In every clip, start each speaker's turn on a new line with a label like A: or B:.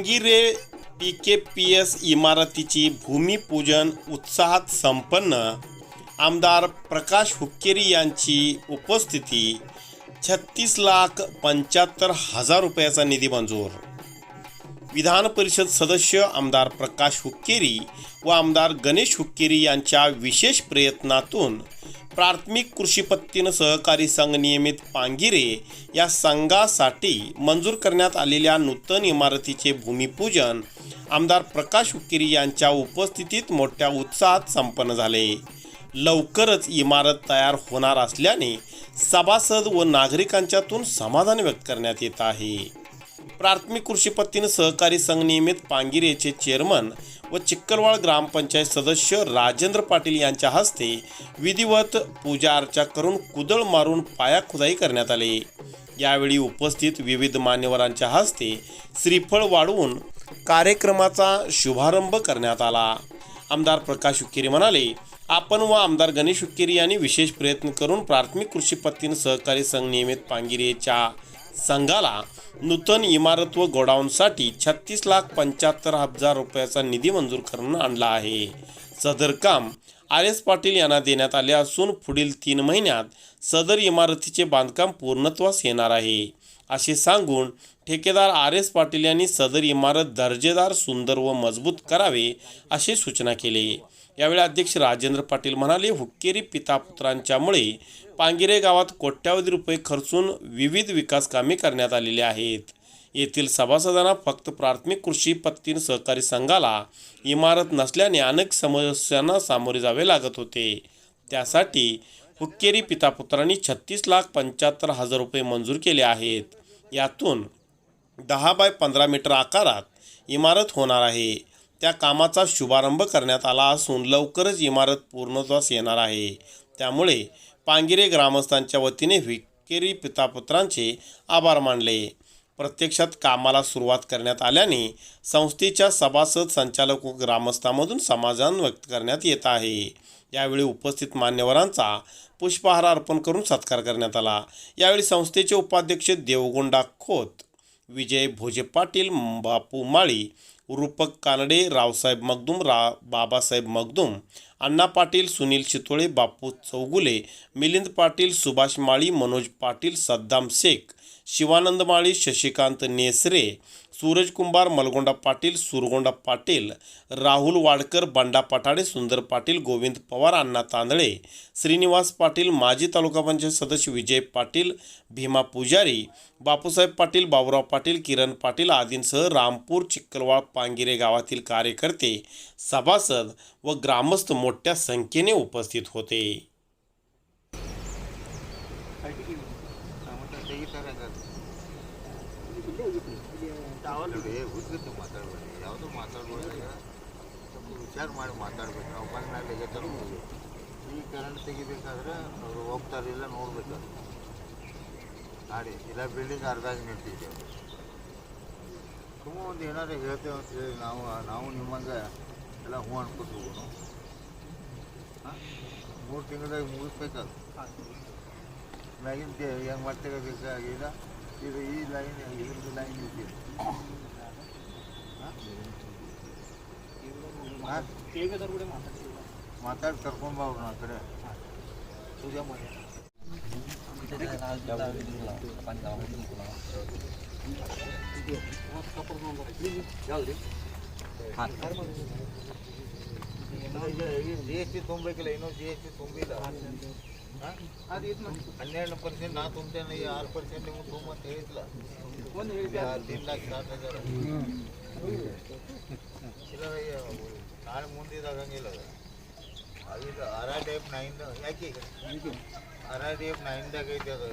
A: Pangire P K P S इमारतीची भूमिपूजन उत्साहात संपन्न आमदार प्रकाश हुक्केरी यांची उपस्थिती छत्तीस लाख पंच्याहत्तर हजार रुपयाचा निधी मंजूर. विधान परिषद सदस्य आमदार प्रकाश हुक्केरी व आमदार गणेश हुक्केरी यांच्या विशेष प्रयत्नातून प्राथमिक कृषी पत्तीनं सहकारी संघ नियमित पांगिरे या संघासाठी मंजूर करण्यात आलेल्या नूतन इमारतीचे भूमिपूजन आमदार प्रकाश उकिरी यांच्या उपस्थितीत मोठ्या उत्साहात संपन्न झाले. लवकरच इमारत तयार होणार असल्याने सभासद व नागरिकांच्यातून समाधान व्यक्त करण्यात येत आहे. प्राथमिक कृषीपत्तीनं सहकारी संघ नियमित पांगिरेचे चेअरमन व चिक्कलवाड ग्रामपंचायत सदस्य राजेंद्र पाटील यांच्या हस्ते विधिवत पूजा अर्चा करून कुदळ मारून पाया खुदाई करण्यात आले. यावेळी उपस्थित विविध मान्यवरांच्या हस्ते श्रीफळ वाढवून कार्यक्रमाचा शुभारंभ करण्यात आला. आमदार प्रकाश उकेरी म्हणाले आपण व आमदार गणेश हुक्केरी यांनी विशेष प्रयत्न करून प्राथमिक कृषी पत्तीन सहकारी संघ नियमित पांगिरेच्या संघाला नूतन इमारत व गोडाऊनसाठी छत्तीस लाख पंच्याहत्तर हजार रुपयाचा निधी मंजूर करून आणला आहे. सदर काम आर एस पाटील यांना देण्यात आले असून पुढील तीन महिन्यात सदर इमारतीचे बांधकाम पूर्णत्वास येणार आहे. असे सांगून ठेकेदार आर एस पाटील यांनी सदर इमारत दर्जेदार सुंदर व मजबूत करावे अशी सूचना केली. यावेळी अध्यक्ष राजेंद्र पाटील म्हणाले हुक्केरी पितापुत्रांच्यामुळे पांगिरे गावात कोट्यावधी रुपये खर्चून विविध विकास कामे करण्यात आलेली आहेत. येथील सभासदांना फक्त प्राथमिक कृषी पत्तीन सहकारी संघाला इमारत नसल्याने अनेक समस्यांना सामोरे जावे लागत होते. त्यासाठी हुक्केरी पितापुत्रांनी छत्तीस लाख पंच्याहत्तर हजार रुपये मंजूर केले आहेत. यातून दहा बाय पंधरा मीटर आकारात इमारत होणार आहे. त्या कामाचा शुभारंभ करण्यात आला असून लवकरच इमारत पूर्णत्वास येणार आहे. त्यामुळे पांगिरे ग्रामस्थांच्या वतीने विकेरी पितापुत्रांचे आभार मानले. प्रत्यक्षात कामाला सुरुवात करण्यात आल्याने संस्थेच्या सभासद संचालक व ग्रामस्थांमधून समाधान व्यक्त करण्यात येत आहे. यावेळी उपस्थित मान्यवरांचा पुष्पहार अर्पण करून सत्कार करण्यात आला. यावेळी संस्थेचे उपाध्यक्ष देवगोंडा खोत विजय भोजे पाटील बापू माळी रूपक कानडे रावसाहेब मगदूम रा बाबासाहेब मगदूम अण्णा पाटील सुनील चितोळे बापू चौगुले मिलिंद पाटील सुभाष माळी मनोज पाटील सद्दाम शेख शिवानंद माळी शशिकांत नेसरे सूरज कुंभार मलगोंडा पाटील सुरगोंडा पाटील राहुल वाडकर बंडा पठाडे सुंदर पाटील गोविंद पवार अण्णा तांदळे श्रीनिवास पाटील माजी तालुका पंचायत सदस्य विजय पाटील भीमा पुजारी बापूसाहेब पाटील बाबुराव पाटील किरण पाटील आदींसह रामपूर चिक्कलवाड पांगिरे गावातील कार्यकर्ते सभासद व ग्रामस्थ मोठ्या संख्येने उपस्थित होते
B: ಏ ಉದ್ಗತ್ತು ಮಾತಾಡಬೇಡಿ ಯಾವುದೂ ಮಾತಾಡ್ಬೇಡಿ ಸ್ವಲ್ಪ ವಿಚಾರ ಮಾಡಿ ಮಾತಾಡ್ಬೇಕು ನಾವು ಬಂದ ಮೇಲೆ ಗೆದ್ದಲು ಈ ಕರೆಂಟ್ ತೆಗಿಬೇಕಾದ್ರೆ ಅವರು ಹೋಗ್ತಾರಿಲ್ಲ ನೋಡ್ಬೇಕು ಗಾಡಿ ಇಲ್ಲ ಬಿಲ್ಡಿಂಗ್ ಅರ್ಧಾಗಿ ನಿಂತಿದ್ದೇವೆ ಸುಮ್ಮ ಒಂದು ಏನಾರು ಹೇಳ್ತೇವೆ ಅಂತ ಹೇಳಿ ನಾವು ನಾವು ನಿಮ್ಮಂಗೆ ಎಲ್ಲ ಹ್ಞೂ ಅನ್ಕೊತ ಹೋಗೋಣ ಹಾಂ ಮೂರು ತಿಂಗಳದಾಗ ಮುಗಿಸ್ಬೇಕಲ್ಲ ಮ್ಯಾಗಿನ ಹೆಂಗೆ ಮಾಡ್ತೇವೆ ಇದು ಈ ಲೈನ್ ಇದ್ರದ್ದು ಲೈನ್ ಇದೆ. ಮಾತಾಡಿ ಕರ್ಕೊಂಬ ಅವ್ರನ್ನ ಆ ಕಡೆ. ಪೂಜೆ ಮಾಡಿ. ಇನ್ನೊಂದು ಜಿ ಎಸ್ ಟಿ ತುಂಬಬೇಕಿಲ್ಲ ಇನ್ನೊಂದು ಜಿ ಎಸ್ ಟಿ ತುಂಬಿಲ್ಲ. ಹನ್ನೆರಡು ಪರ್ಸೆಂಟ್ ನಾ ತುಂಬ್ತೇನೆ ಆರು ಪರ್ಸೆಂಟ್ ನಿಮ್ಗೆ ತುಂಬ ಅಂತ ಹೇಳಿದ್ಲ. ತಿನ್ನಕ್ಕೆ ಸ್ಟಾರ್ಟ್ ಆಗ್ಯಾರ ಇಲ್ಲ ನಾಳೆ ಮುಂದಿದಾಗಂಗಿಲ್ಲ ಅದು. ಅರಾ ಟೈಪ್ ನೈನ್ ಯಾಕೆ? ಅರಾ ಎಫ್ ನೈನ್ದಾಗ ಐತಿ ಅದು.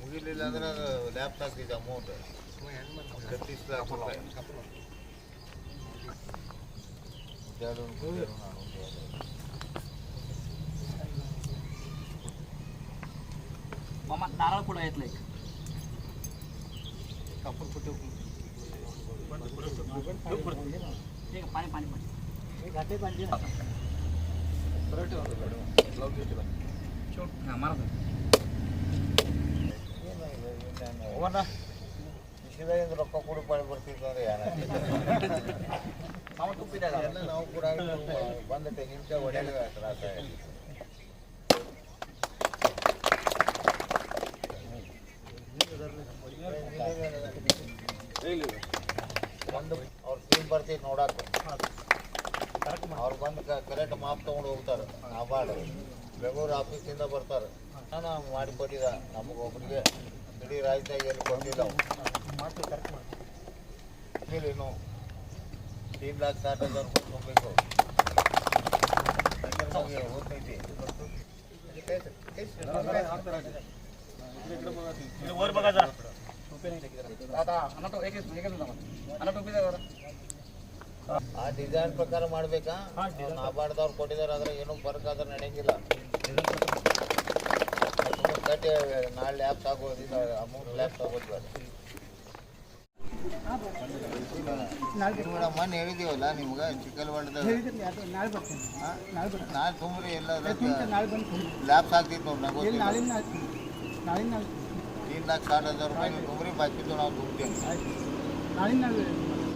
B: ಮುಗಿಲಿಲ್ಲ ಅಂದ್ರೆ ಅದು ಲ್ಯಾಪ್ ಇದೆ ಅಮೌಂಟ್ ಕತ್ತಿಸ್ಲಾಕ उद्याडून उद्याडून आणून द्यायला.
C: मामा नारळ पुढे येतलंय ठीक आहे पाणी पाणी पाणी. घाटे पाणी हा मारा
B: ಕಿಶೆದಾಗಿಂದ ರೊಕ್ಕ ಕೊಡು ಪಾಳಿ ಬರ್ತಿತ್ತು ಅಂದ್ರೆ ಎಲ್ಲ ನಾವು ಕೂಡ ಬಂದ ತೆಂಗಿನಕಾಯಿ ಒಡೆಯಲು ತ್ರಾಸ ಒಂದು ಅವ್ರ ಟೀಮ್ ಬರ್ತೈತಿ ನೋಡಾಕ ಅವ್ರು ಬಂದು ಕರೆಕ್ಟ್ ಮಾಪ್ ತೊಗೊಂಡು ಹೋಗ್ತಾರೆ. ನಾಬಾರ್ಡ್ ಬೆಂಗಳೂರು ಆಫೀಸಿಂದ ಬರ್ತಾರೆ. ನಾನು ಮಾಡಿ ಕೊಟ್ಟಿದ್ದ ಒಬ್ಬರಿಗೆ ಇಡೀ ರಾಜ್ಯದಾಗ ಎಲ್ಲಿ ಬಂದಿಲ್ಲ ಏನು ತೀನ್ ಲಾಕ್ ಸಾಟ್ ಹಜಾರ್ ರೂಪಾಯಿ ಓದ್ತೈತಿ. ಆ ಡಿಸೈನ್ ಪ್ರಕಾರ ಮಾಡ್ಬೇಕಾ? ನಾಬಾರ್ಡ್ದವ್ರು ಕೊಟ್ಟಿದ್ದಾರೆ ಆದ್ರೆ ಏನು ಬರ್ಕ್ ಆದ್ರೆ ನಡೆಯಂಗಿಲ್ಲ. ಸುಮ್ಮನೆ ಕಟ್ಟಿ ನಾಳೆ ಲ್ಯಾಬ್ ತಗೋದಿಲ್ಲ ಅಮೌಂಟ್ ಲ್ಯಾಬ್ ತಗೋದ್ ಬೇಡ ಮೇಡಮ್ ಮೊನ್ನೆ ಹೇಳಿದೀವಲ್ಲ ನಿಮ್ಗೆ ಚಿಕ್ಕಲ್ ಹೊಡೆದಾಗ
C: ನಾಳೆ ಬರ್ತೀನಿ ನಾಳೆ ಬರ್ತೀನಿ
B: ನಾಳೆ ತುಂಬ್ರಿ ಎಲ್ಲ
C: ನಾಳೆ ಬಂದು
B: ಲ್ಯಾಬ್ಸ್ ಆಗ್ತಿತ್ತು ನೋಡಿ ನಂಗೆ ಗೊತ್ತಿಲ್ಲ
C: ನಾಳಿನ ನಾಳಿನ ನಾಳೆ
B: तीन लाख साठ हजार रुपये तुम्ही बाकी तो नाव तुमचे
C: ನಾಳಿನ ನಾಳೆ